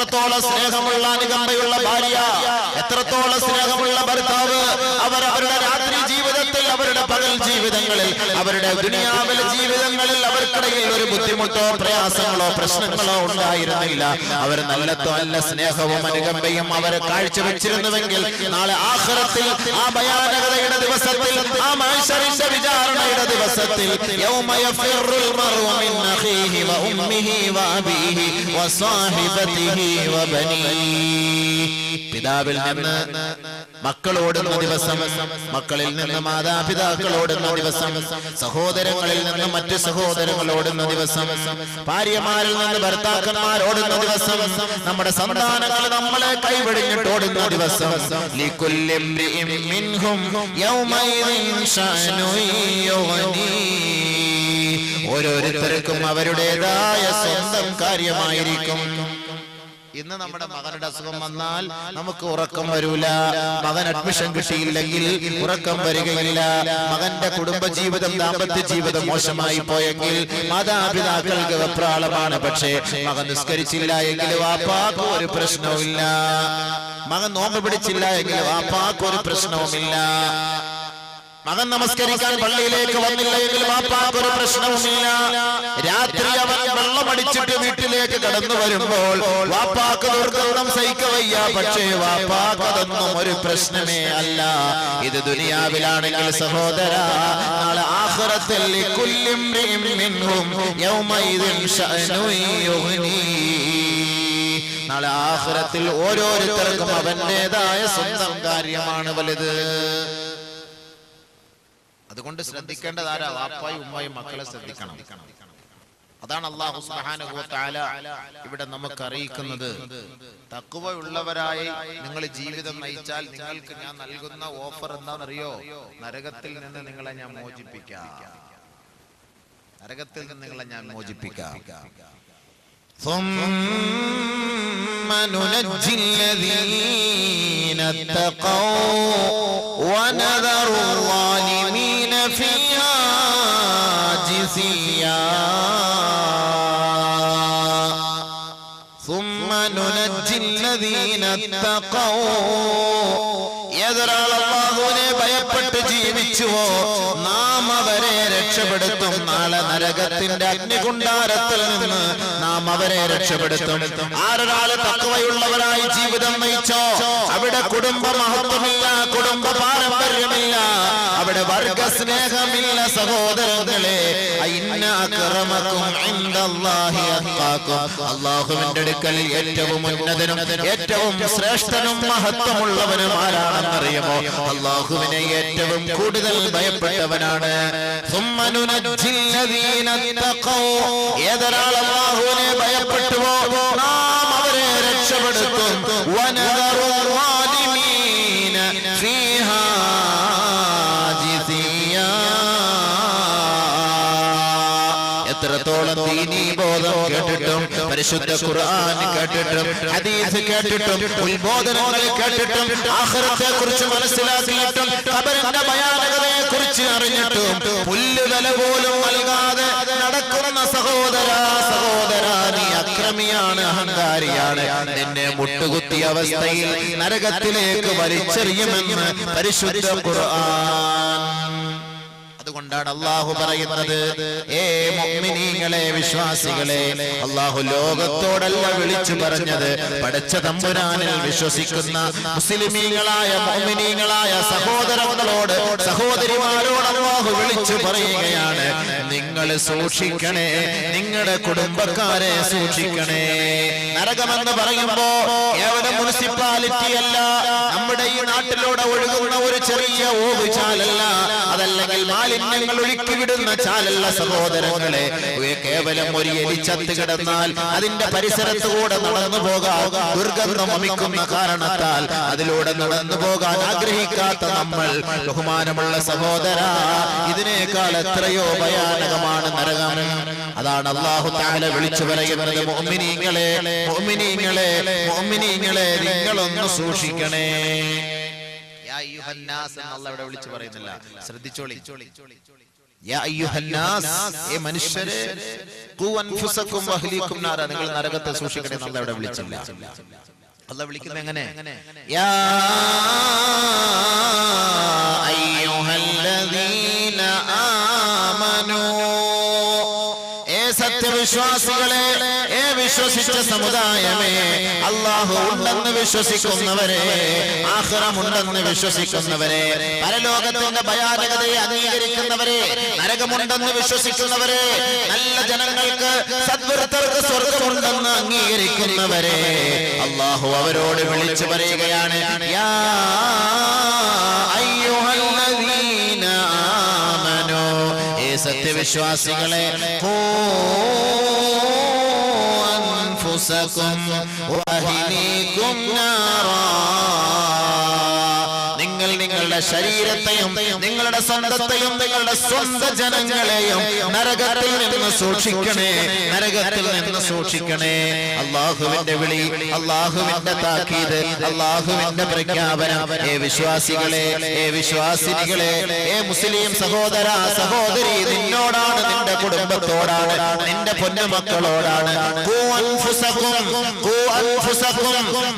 എത്രത്തോളം സ്നേഹമുള്ള അനുകമ്പയുള്ള ഭാര്യ എത്രത്തോളം സ്നേഹമുള്ള ഭർത്താവ് അവർ അവരുടെ രാത്രി ജീവിതത്തിൽ അവരുടെ പകൽ ജീവിതങ്ങളിൽ അവരുടെ ദുനിയാവിലെ ജീവിതങ്ങളിൽ അവർക്കിടയിൽ ഒരു ബുദ്ധിമുട്ടോ പ്രയാസങ്ങളോ പ്രശ്നങ്ങളോ ഉണ്ടായിരുന്നില്ല. അവർ നല്ല നല്ല സ്നേഹവും അനുകമ്പയും അവരെ കാഴ്ചവെച്ചിരുന്നുവെങ്കിൽ നാളെ ആഖിറത്തിൽ ആ ഭയാനകതയുടെ ദിവസത്തിൽ ആ ദിവസത്തിൽ യൗമ യഫിറുൽ മർഉ മിൻ പിതാവിൽ നിന്ന് മക്കളോടുന്ന ദിവസം മക്കളിൽ നിന്ന് മാതാപിതാക്കളോടുന്ന ദിവസം സഹോദരങ്ങളിൽ നിന്ന് മറ്റു സഹോദരങ്ങളോടുന്ന ദിവസം ഭാര്യമാരിൽ നിന്ന് ഭർത്താക്കന്മാരോടുന്ന ദിവസം നമ്മുടെ സന്താനങ്ങൾ നമ്മളെ കൈവെടിഞ്ഞിട്ട് ഓടുന്ന ദിവസം. ഓരോരുത്തർക്കും അവരുടേതായ സ്വന്തം കാര്യമായിരിക്കും ഇന്ന് നമ്മുടെ മകനുടെ അസുഖം വന്നാൽ നമുക്ക് ഉറക്കം വരൂല. മകൻ അഡ്മിഷൻ കിട്ടിയില്ലെങ്കിൽ ഉറക്കം വരികയില്ല. മകന്റെ കുടുംബ ജീവിതം ദാമ്പത്യ ജീവിതം മോശമായി പോയെങ്കിൽ മാതാപിതാക്കൾക്ക് വെപ്രാളമാണ്. പക്ഷേ മകൻ നിസ്കരിച്ചില്ല എങ്കിൽ വാപ്പാക്ക് ഒരു പ്രശ്നവുമില്ല. മകൻ നോമ്പ് പിടിച്ചില്ല എങ്കിൽ വാപ്പാക്ക് ഒരു പ്രശ്നവുമില്ല. മകൻ നമസ്കരിക്കാൻ പള്ളിയിലേക്ക് വന്നില്ലെങ്കിൽ വാപ്പാക്ക് ഒരു പ്രശ്നവുമില്ല. രാത്രി അവൻ വെള്ളമടിച്ചിട്ട് വീട്ടിലേക്ക് കടന്നു വരുമ്പോൾ വാപ്പാക്ക് ദുർഗന്ധം സഹിക്കവയ്യ. പക്ഷേ വാപ്പാക്ക് അതൊന്നും ഒരു പ്രശ്നമേ അല്ല. ഇത് ദുനിയാവിലാണെങ്കിൽ സഹോദര നാളെ യുഗ്നീ നാളെ ആഖിറത്തിൽ ഓരോരുത്തർക്കും അവന്റേതായ സ്വന്തം കാര്യമാണ് വലുത്. അതുകൊണ്ട് ശ്രദ്ധിക്കേണ്ടത് ആരാ വാപ്പായും ഉമ്മായും മക്കളെ ശ്രദ്ധിക്കണം അതാണ് അള്ളാഹു സുബ്ഹാനഹു വ തആല ഇവിടെ നമുക്ക് അറിയിക്കുന്നത് തക്കുവ ഉള്ളവരായി നിങ്ങൾ ജീവിതം നയിച്ചാൽ നിങ്ങൾക്ക് ഞാൻ നൽകുന്ന ഓഫർ എന്താണെന്നറിയോ നരകത്തിൽ നിന്ന് നിങ്ങളെ ഞാൻ മോചിപ്പിക്കാം നരകത്തിൽ നിന്ന് നിങ്ങളെ ഞാൻ മോചിപ്പിക്കാം ثم ننجي الذين اتقوا ونذر الظالمين فيها جثيا ثم ننجي الذين اتقوا ഏതൊരാൾ അള്ളാഹുവിനെ ഭയപ്പെട്ട് ജീവിച്ചുവോ നാം അവരെ രക്ഷപ്പെടുത്തും നാളെ നരകത്തിന്റെ അഗ്നികുണ്ടാരത്തിൽ നിന്ന് നാം അവരെ രക്ഷപ്പെടുത്തും ആരൊരാള് തക്കവയുള്ളവരായി ജീവിതം നയിച്ചോ അവിടെ കുടുംബ മഹത്വമില്ല കുടുംബ പാരമ്പര്യമില്ല അവിടെ വർഗ സ്നേഹമില്ല സഹോദരങ്ങളെ അള്ളാഹുവിന്റെ അടുക്കൽ ഏറ്റവും ഉന്നതനും ഏറ്റവും ശ്രേഷ്ഠനും മഹത്വമുള്ളവനും ആരാണെന്നറിയുമോ? അള്ളാഹുവിനെ ഏറ്റവും കൂടുതൽ ഭയപ്പെട്ടവനാണ്. ഏതൊരാൾ അള്ളാഹുവിനെ ഭയപ്പെട്ടുവോ? പരിശുദ്ധ ഖുർആൻ കേട്ടിട്ടും ഹദീസ് കേട്ടിട്ടും ഉത്ബോധനങ്ങൾ കേട്ടിട്ടും ആഖിറത്തെ കുറിച്ച് മനസ്സിലാക്കിയിട്ടും ഖബറിന്റെ ഭയാനകതയെ കുറിച്ച് അറിഞ്ഞിട്ടും പുല്ല് വില പോലും നൽകാതെ നടക്കുന്ന സഹോദര സഹോദര നീ അക്രമിയാണ് അഹങ്കാരിയാണ്. നിന്നെ മുട്ടുകുത്തിയ അവസ്ഥയിൽ നരകത്തിലേക്ക് വലിച്ചെറിയുമെന്ന് പരിശുദ്ധ ഖുർആൻ അതുകൊണ്ടാണ് അള്ളാഹു പറയുന്നത്. ഏ വിശ്വാസികളെ അള്ളാഹു ലോകത്തോടല്ല വിളിച്ചു പറഞ്ഞത്. പടച്ച തമ്പുരാനിൽ വിശ്വസിക്കുന്ന മുസ്ലിമീങ്ങളായ മുഅ്മിനീങ്ങളായ സഹോദരങ്ങളോട് സഹോദരിമാരോട് അള്ളാഹു വിളിച്ചു പറയുകയാണ്. നിങ്ങൾ സൂക്ഷിക്കണേ നിങ്ങളുടെ കുടുംബക്കാരെ സൂക്ഷിക്കണേ. നരകമെന്ന് പറയുമ്പോ എവിടെ മുനിസിപ്പാലിറ്റി അല്ല. നമ്മുടെ ഈ നാട്ടിലൂടെ ഒഴുകുന്ന ഒരു ചെറിയ ഓവുചാലല്ല അതല്ലെങ്കിൽ അതല്ലെങ്കിൽ മാലിന്യങ്ങൾ ഒഴുക്കി വിടുന്ന ചാലല്ല സഹോദരങ്ങളെ കേവലം ഒരു എലിച്ചത്ത് കിടന്നാൽ അതിന്റെ പരിസരത്ത് കൂടെ നടന്നു പോകാൻ ദുർഗന്ധം അമിക്കുന്ന കാരണത്താൽ അതിലൂടെ നടന്നു പോകാൻ ആഗ്രഹിക്കാത്ത നമ്മൾ ബഹുമാനമുള്ള സഹോദര ഇതിനേക്കാൾ എത്രയോ ഭയാനകമാണ് നരകം. അതാണ് അള്ളാഹു താല വിളിച്ചു പറയുന്നത് മോമിനീങ്ങളെ മോമിനീങ്ങളെ മോമിനീങ്ങളെ നിങ്ങളൊന്ന് സൂക്ഷിക്കണേ. അയ്യുഹന്നാസ് ഇവിടെ വിളിച്ചു പറയുന്നില്ല. ശ്രദ്ധിച്ചോളി. മനുഷ്യരെ. നിങ്ങൾ നരകത്തെ സൂക്ഷിക്കണേ നല്ല ഇവിടെ വിളിച്ചില്ല. അല്ല വിളിക്കുന്നത് എങ്ങനെ? യാ അയ്യുഹല്ലദീന സത്യവിശ്വാസികളെ ഏ വിശ്വസിച്ച സമുദായമേ അള്ളാഹു ഉണ്ടെന്ന് വിശ്വസിക്കുന്നവരെ ആഹ്റമുണ്ടെന്ന് വിശ്വസിക്കുന്നവരെ പരലോകത്തിന്റെ ഭയാനകതയെ അംഗീകരിക്കുന്നവരെ നരകമുണ്ടെന്ന് വിശ്വസിക്കുന്നവരെ നല്ല ജനങ്ങൾക്ക് സദ്വൃത്തർക്ക് സ്വർഗമുണ്ടെന്ന് അംഗീകരിക്കുന്നവരെ അള്ളാഹു അവരോട് വിളിച്ചു പറയുകയാണ് സത്യവിശ്വാസികളെ ഖൂ أنفسكم وأهليكم نارا നിങ്ങളുടെ ശരീരത്തെയും നിങ്ങളുടെ സ്വന്തത്തെയും നിങ്ങളുടെ സ്വന്ത ജനങ്ങളെയും നരകത്തിൽ നിന്ന് സൂക്ഷിക്കണേ നരകത്തിൽ നിന്ന് സൂക്ഷിക്കണേ. അള്ളാഹുവിന്റെ വിളി അള്ളാഹുവിന്റെ താക്കീത് അള്ളാഹുവിന്റെ പ്രഖ്യാപനം. ഏ വിശ്വാസികളെ ഏ വിശ്വാസിനികളെ ഏ മുസ്ലിം സഹോദര സഹോദരി നിന്നോടാണ് നിന്റെ കുടുംബത്തോടാണ് നിന്റെ പൊന്നുമക്കളോടാണ്.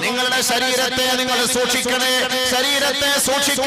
നിങ്ങളുടെ ശരീരത്തെ നിങ്ങൾ സൂക്ഷിക്കണേ ശരീരത്തെ സൂക്ഷിക്കണേ.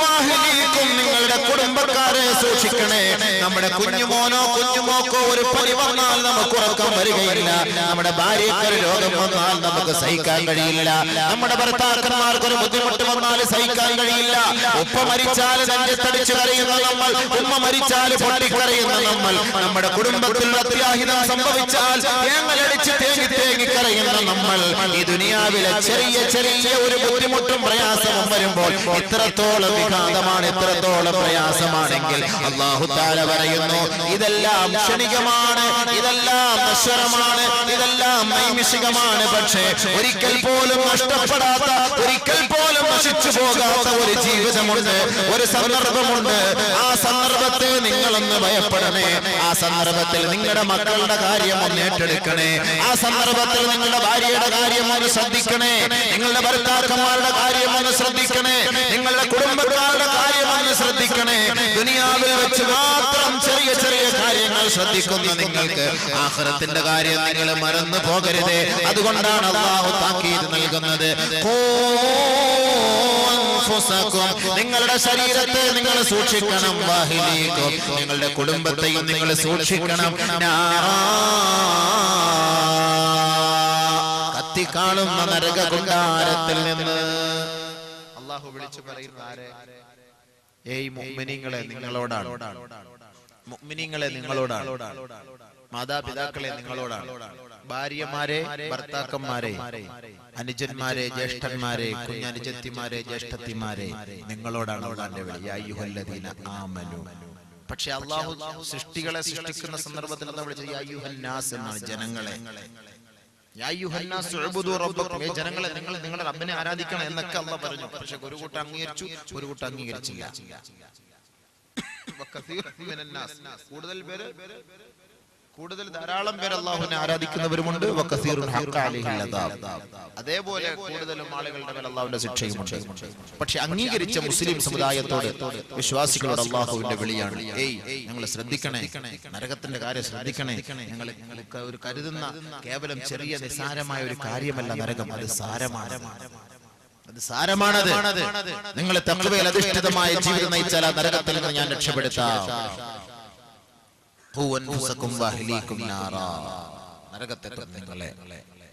വാഹിനീക്കും നിങ്ങളുടെ കുടുംബക്കാരെ സൂക്ഷിക്കണേ. നമ്മുടെ കുഞ്ഞുമോനോ കുഞ്ഞുമോക്കോ ഒരു പനി വന്നാൽ നമുക്ക് ഉറക്കം വരികയില്ല. നമ്മുടെ ഭാര്യക്ക് ഒരു രോഗം വന്നാൽ നമുക്ക് സഹിക്കാൻ കഴിയില്ല. നമ്മുടെ ഭർത്താക്കന്മാർക്ക് ഒരു ബുദ്ധിമുട്ട് വന്നാൽ സഹിക്കാൻ കഴിയില്ല. ഉപ്പ മരിച്ചാൽ തടിച്ചു കരയുന്ന നമ്മൾ ഉമ്മ മരിച്ചാൽ പൊട്ടിക്കരയുന്ന നമ്മൾ. നമ്മുടെ കുടുംബത്തിൽ അത്യാഹിതം സംഭവിച്ചാൽ തേങ്ങലടിച്ച് തേങ്ങി തേങ്ങി കരയുന്ന നമ്മൾ. ഈ ദുനിയാവിലെ ചെറിയ ചെറിയ ഒരു ബുദ്ധിമുട്ടും പ്രയാസവും വരുമ്പോൾ ഇത്രത്തോളം വിഘാതമാണ് എത്രത്തോളം പ്രയാസമാണെങ്കിൽ അള്ളാഹു താല പറയുന്നു ഇതെല്ലാം ക്ഷണികമാണ് ഇതെല്ലാം നശ്വരമാണ് ഇതെല്ലാം നൈമിഷികമാണ്. പക്ഷേ ഒരിക്കൽ പോലും നഷ്ടപ്പെടാത്ത ഒരിക്കൽ പോലും നശിച്ചു പോകാത്ത ഒരു ജീവിതമുണ്ട് ഒരു സന്ദർഭമുണ്ട്. ആ സന്ദർഭത്തെ നിങ്ങളൊന്ന് ഭയപ്പെടണേ. ആ സന്ദർഭത്തിൽ നിങ്ങളുടെ മക്കളുടെ കാര്യം ഒന്ന് ഏറ്റെടുക്കണേ. ആ സന്ദർഭത്തിൽ നിങ്ങളുടെ ഭാര്യയുടെ കാര്യം ഒന്ന് ശ്രദ്ധിക്കണേ. നിങ്ങളുടെ ഭർത്താക്കന്മാരുടെ കാര്യം ഒന്ന് ശ്രദ്ധിക്കണേ. നിങ്ങളുടെ കുടുംബക്കാരുടെ കാര്യം ഒന്ന് ശ്രദ്ധിക്കണേ ദുനിയാവിൽ വെച്ച് മാത്രം ചെറിയ ചെറിയ കാര്യങ്ങൾ ശ്രദ്ധിക്കുന്ന നിങ്ങൾക്ക് ആഹ്റത്തിന്റെ കാര്യം നിങ്ങൾ മറന്നു പോകരുതേ അതുകൊണ്ടാണ് അള്ളാഹു താക്കീത് നൽകുന്നത്. നിങ്ങളുടെ ശരീരത്തെ നിങ്ങൾ സൂക്ഷിക്കണം വാഹിനിക്കും നിങ്ങളുടെ കുടുംബത്തെയും നിങ്ങൾ സൂക്ഷിക്കണം. കത്തിക്കാണുന്ന നരക കുണ്ടാരത്തിൽ നിന്ന് അള്ളാഹു വിളിച്ചു പറയുന്ന ആരെ ഏയ് നിങ്ങളോടാണ്. മുഅ്മിനീങ്ങളെ നിങ്ങളോടാണ്. മാതാപിതാക്കളെ നിങ്ങളോടാണ്. ഭാര്യമാരെ ഭർത്താക്കന്മാരെ അനുജന്മാരെ ജ്യേഷ്ഠന്മാരെ കുഞ്ഞനുജത്തിമാരെ ജ്യേഷ്ഠത്തിമാരെ നിങ്ങളോടാണ് അള്ളാന്റെ വിളി. അയ്യുഹല്ലദീന ആമനു. പക്ഷെ അള്ളാഹു സൃഷ്ടികളെ സൃഷ്ടിക്കുന്ന സന്ദർഭത്തിൽ എന്താ വിളിച്ചത് അയ്യുഹന്നാസ് എന്നാണ് ജനങ്ങളെ. ജനങ്ങളെ നിങ്ങൾ നിങ്ങളുടെ റബ്ബിനെ ആരാധിക്കണം എന്നൊക്കെ അള്ളാഹ് പറഞ്ഞു. പക്ഷെ ഒരു കൂട്ടം അംഗീകരിച്ചു ഒരു കൂട്ടം അംഗീകരിച്ചില്ല. കൂടുതൽ പേര് കൂടുതൽ ധാരാളം പേർ അള്ളാഹുവിനെ ആരാധിക്കുന്നവരുമുണ്ട്. അതേപോലെ കൂടുതലും ആളുകളുടെ മേൽ അള്ളാഹുവിന്റെ ശിക്ഷയുമുണ്ട്. പക്ഷെ അംഗീകരിച്ച മുസ്ലിം സമുദായത്തോട് വിശ്വാസികളോട് അള്ളാഹുവിന്റെ വിളിയാണ്. ഏയ് ഞങ്ങൾ ശ്രദ്ധിക്കണേ. നരകത്തിന്റെ കാര്യം ശ്രദ്ധിക്കണേ. ഞങ്ങൾ ഞങ്ങൾക്ക് ഒരു കരുതുന്ന കേവലം ചെറിയ നിസാരമായ ഒരു കാര്യമല്ല നരകം. അത് സാരമാണ്. അത് സാരമാണത്. നിങ്ങൾ തക്കവയിൽ അധിഷ്ഠിതമായ ജീവിതം നയിച്ചാൽ ആ നരകത്തിൽ നിന്ന് ഞാൻ രക്ഷപ്പെടുത്താം. നരകത്തെ തൊട്ട് നിങ്ങളെ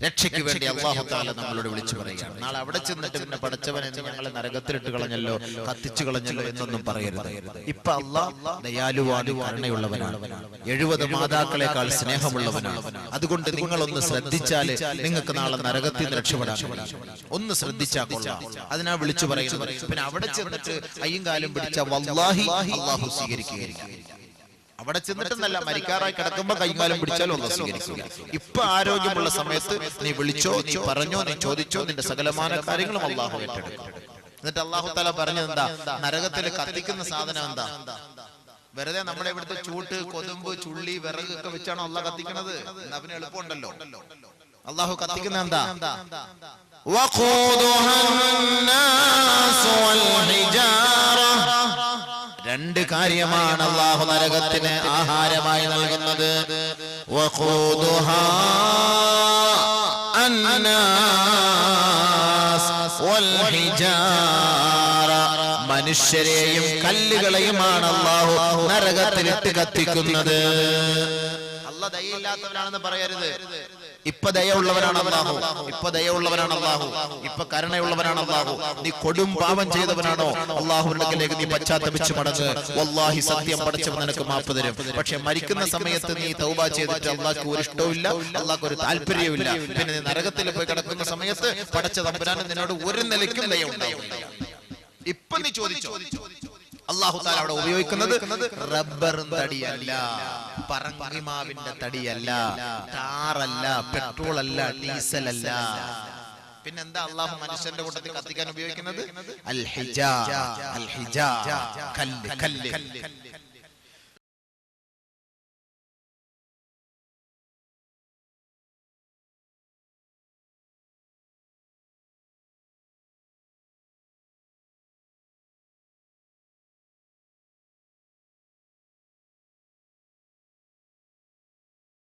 രക്ഷയ്ക്ക് വേണ്ടി അള്ളാഹു താല നമ്മളോട് വിളിച്ചു പറയുകയാണ്. നാളെ അവിടെ ചെന്നിട്ട് പിന്നെ പഠിച്ചവനെ ഞങ്ങളെ നരകത്തിലിട്ട് കളഞ്ഞല്ലോ കത്തിച്ചു കളഞ്ഞല്ലോ എന്നൊന്നും പറയരുത്. ഇപ്പൊ അള്ളാഹ് ദയാലുവാണ് കരുണയുള്ളവനാണ്. എഴുപത് മാതാക്കളെക്കാൾ സ്നേഹമുള്ളവനാണ്. അതുകൊണ്ട് നിങ്ങളൊന്ന് ശ്രദ്ധിച്ചാൽ നിങ്ങൾക്ക് നാളെ നരകത്തിൽ നിന്ന് രക്ഷപ്പെടാൻ ഒന്ന് ശ്രദ്ധിച്ചാൽ കൊള്ളാം അതിനാ വിളിച്ചു പറയുന്നത്. പിന്നെ അവിടെ ചെന്നിട്ട് അയ്യും കാലും പിടിച്ച വല്ലാഹി അള്ളാഹു സ്വീകരിക്കുകയായിരിക്കും. അവിടെ ചെന്നിട്ടെന്നല്ല മരിക്കാറായി കിടക്കുമ്പോ കൈകാലം പിടിച്ചാലും അല്ല സ്വീകരിക്കുക ഇപ്പൊ ആരോഗ്യമുള്ള സമയത്ത് നീ വിളിച്ചോ നീ പറഞ്ഞോ നീ ചോദിച്ചോ നിന്റെ സകലമാന കാര്യങ്ങളും അള്ളാഹു ഏറ്റെടുക്കും. എന്നിട്ട് അള്ളാഹു താല പറഞ്ഞത് എന്താ? നരകത്തിൽ കത്തിക്കുന്ന സാധനം എന്താ? വെറുതെ നമ്മുടെ ഇവിടുത്തെ ചൂട്ട് കൊതുമ്പ് ചുള്ളി വിറക് ഒക്കെ വെച്ചാണോ അള്ളാഹ് കത്തിക്കണത്. എന്നാ പിന്നെ എളുപ്പമുണ്ടല്ലോ. അള്ളാഹു കത്തിക്കുന്ന എന്താ? രണ്ട് കാര്യമാണ് അള്ളാഹു നരകത്തിന് ആഹാരമായി നൽകുന്നത്. മനുഷ്യരെയും കല്ലുകളെയുമാണ് അള്ളാഹു നരകത്തിലിട്ട് കത്തിക്കുന്നത്. അല്ല ദയയില്ലാത്തവനാണെന്ന് പറയരുത്. ഇപ്പൊ ദയുള്ളവനാണ് അള്ളാഹു. ഇപ്പൊ ദയുള്ളവനാണ് അള്ളാഹു. ഇപ്പൊ കരുണയുള്ളവനാണ് അള്ളാഹു. നീ കൊടും പാപം ചെയ്തവനാണോ? അള്ളാഹുലേക്ക് നീ പശ്ചാത്തപിച്ച് മടങ്ങ്. വല്ലാഹി സത്യം പഠിച്ചവൻ നിനക്ക് മാപ്പ് തരും. പക്ഷെ മരിക്കുന്ന സമയത്ത് നീ തൗബ ചെയ്തിട്ട് അള്ളാഹ്ക്ക് ഒരു ഇഷ്ടവുമില്ല അള്ളാഹ്ക്ക് ഒരു താല്പര്യവുമില്ല. പിന്നെ നീ നരകത്തിൽ പോയി കിടക്കുന്ന സമയത്ത് പടച്ച തമ്പുരാൻ നിന്നോട് ഒരു നിലയ്ക്കും ദയ ഉണ്ടാവില്ല ഇപ്പൊ നീ ചോദിച്ചു? അള്ളാഹു താല അവിടെ ഉപയോഗിക്കുന്നത് റബ്ബർ തടിയല്ല. പറങ്കിമാവിന്റെ തടിയല്ല ടാറല്ല പെട്രോൾ അല്ല ഡീസൽ അല്ല പിന്നെന്താ അള്ളാഹു മനുഷ്യന്റെ കൂട്ടത്തിൽ കത്തിക്കാൻ ഉപയോഗിക്കുന്നത്? അൽ ഹിജാ അൽ ഹിജാ കല്ല് കല്ല്.